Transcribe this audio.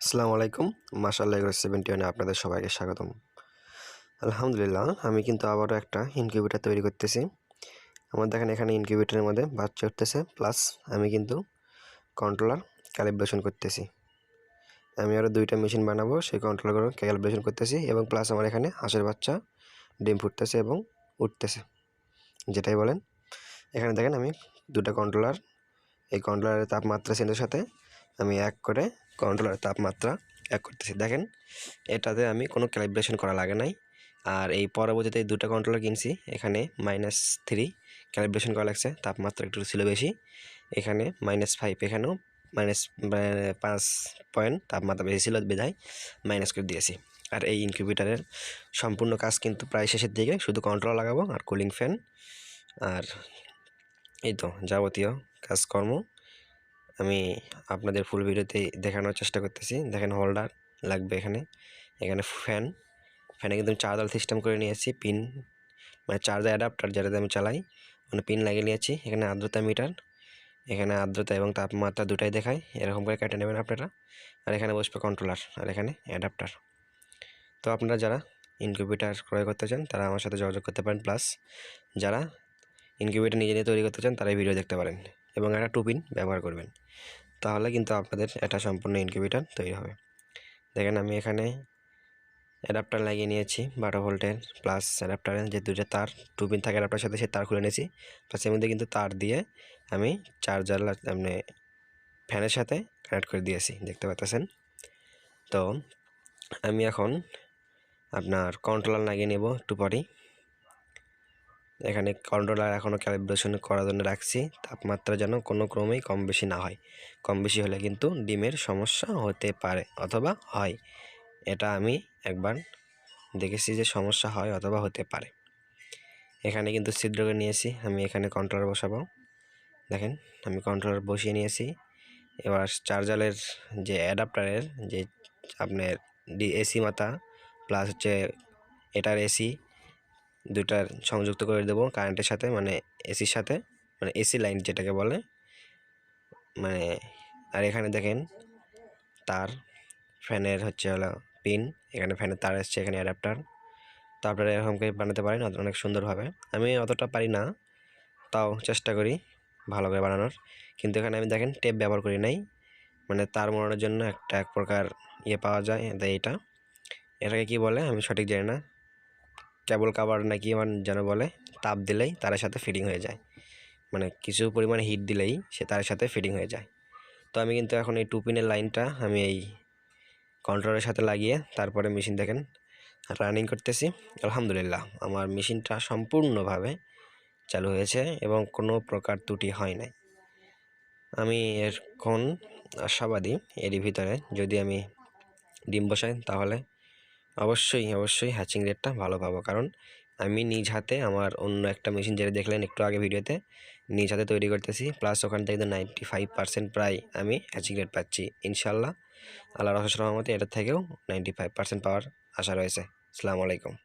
আসসালামু আলাইকুম। মাসাল্লাহ এগারো সেভেন্টি ওয়ানে আপনাদের সবাইকে স্বাগতম। আলহামদুলিল্লাহ, আমি কিন্তু আবারও একটা ইনকিউবেটার তৈরি করতেছি। আমার দেখেন এখানে ইনকিউবেটারের মধ্যে বাচ্চা উঠতেছে প্লাস আমি কিন্তু কন্ট্রোলার ক্যালিব্রেশন করতেছি। আমি আরও দুইটা মেশিন বানাবো, সেই কন্ট্রোলারগুলো ক্যালিব্রেশন করতেছি এবং প্লাস আমার এখানে হাঁসের বাচ্চা, ডিম ফুটতেছে এবং উঠতেছে। যেটাই বলেন। এখানে দেখেন আমি দুটা কন্ট্রোলার এই কন্ট্রোলারের তাপমাত্রা সেন্সের সাথে আমি এক করে কন্ট্রোলারের তাপমাত্রা এক করতেছি। দেখেন, এটাতে আমি কোনো ক্যালিব্রেশন করা লাগে নাই। আর এই পরবর্তীতে এই দুটো কন্ট্রোলার কিনছি, এখানে মাইনাস থ্রি ক্যালিব্রেশন করা লাগছে, তাপমাত্রা একটু ছিল বেশি। এখানে মাইনাস ফাইভ এখানেও মাইনাস পাঁচ পয়েন্ট তাপমাত্রা বেশি ছিল বিধায় মাইনাস করে দিয়েছি। আর এই ইনকিউবেটারের সম্পূর্ণ কাজ কিন্তু প্রায় শেষের দিকে, শুধু কন্ট্রোল লাগাবো আর কুলিং ফ্যান আর এই তো যাবতীয় কাজকর্ম আমি আপনাদের ফুল ভিডিওতে দেখানোর চেষ্টা করতেছি। দেখেন হোল্ডার লাগবে এখানে। এখানে ফ্যান ফ্যানে কিন্তু চার্জার সিস্টেম করে নিয়েছি পিন মানে চার্জার অ্যাডাপ্টার যেটাতে আমি চালাই মানে পিন লাগিয়ে নিয়েছি। এখানে আর্দ্রতা মিটার এখানে আর্দ্রতা এবং তাপমাত্রা দুটাই দেখায়। এরকম করে কেটে নেবেন আপনারা। আর এখানে বসবে কন্ট্রোলার আর এখানে অ্যাডাপ্টার তো আপনারা যারা ইনকিউবেটার ক্রয় করতে চান, তারা আমার সাথে যোগাযোগ করতে পারেন। প্লাস যারা ইনকিউবেটার নিজে নিয়ে তৈরি করতে চান তারা ভিডিও দেখতে পারেন। এবং একটা টুপিন ব্যবহার করবেন। তাহলে কিন্তু আপনাদের এটা সম্পূর্ণ ইনকিউবেটার তৈরি হবে। দেখেন আমি এখানে অ্যাডাপ্টার লাগিয়ে নিয়েছি, বারো ভোল্টের প্লাস অ্যাডাপ্টারের যে দুটো তার, টুপিন থাকে অ্যাডাপ্টার সাথে সে তার খুলে নিয়েছি। প্লাস এর মধ্যে কিন্তু তার দিয়ে আমি চার্জার মানে ফ্যানের সাথে কানেক্ট করে দিয়েছি, দেখতে পাচ্ছেন? তো আমি এখন আপনার কন্ট্রোলার লাগিয়ে নেব একটু পরেই এখানে কন্ট্রোলার এখনও ক্যালিব্রেশন করার জন্য রাখছি। তাপমাত্রা যেন কোনো ক্রমেই কম বেশি না হয়। কম বেশি হলে কিন্তু ডিমের সমস্যা হতে পারে অথবা হয়। এটা আমি একবার দেখেছি যে সমস্যা হয় অথবা হতে পারে। এখানে কিন্তু ছিদ্রকে নিয়েছি, আমি এখানে কন্ট্রোলার বসাবো। দেখেন, আমি কন্ট্রোলার বসিয়ে নিয়েছি। এবার চার্জারের যে অ্যাডাপ্টারের যে আপনার ডি এসি মাথা প্লাস হচ্ছে এটার এসি দুটার সংযুক্ত করে দেবো কারেন্টের সাথে মানে এসির সাথে মানে এসি লাইন যেটাকে বলে। মানে আর এখানে দেখেন, তার ফ্যানের হচ্ছে হলো পিন এখানে ফ্যানের তার এসছে, এখানে অ্যাডাপ্টার তো আপনারা এরকম করে বানাতে পারেন অনেক সুন্দরভাবে আমি অতটা পারি না, তাও চেষ্টা করি ভালো করে বানানোর। কিন্তু এখানে আমি দেখেন টেপ ব্যবহার করি নাই। মানে তার মোড়ানোর জন্য একটা এক প্রকার ইয়ে পাওয়া যায় এটা। এটাকে কি বলে? আমি সঠিক জানি না। কেবল কাবার নাকি আমার যেন বলে, তাপ দিলেই তার সাথে ফিটিং হয়ে যায়। মানে কিছু পরিমাণে হিট দিলেই সে তার সাথে ফিটিং হয়ে যায়। তো আমি কিন্তু এখন এই টু পিনের লাইনটা আমি এই কন্ট্রোলের সাথে লাগিয়ে তারপরে মেশিন দেখেন রানিং করতেছি। আলহামদুলিল্লাহ, আমার মেশিনটা সম্পূর্ণভাবে চালু হয়েছে এবং কোনো প্রকার ত্রুটি হয় নাই। আমি এখন আশাবাদী এরই ভিতরে যদি আমি ডিম বসাই তাহলে অবশ্যই অবশ্যই হ্যাচিং রেটটা ভালো পাবো। কারণ আমি নিজ হাতে আমার অন্য একটা মেশিন যেটা দেখলেন একটু আগে ভিডিওতে, নিজ হাতে তৈরি করতেছি। প্লাস ওখান থেকে নাইনটি ফাইভ পার্সেন্ট প্রায় আমি হ্যাচিং রেট পাচ্ছি। ইনশাল্লাহ আল্লাহ রহমতে এটার থেকেও নাইনটি ফাইভ পার্সেন্ট পাওয়ার আশা রয়েছে। আসসালামু আলাইকুম।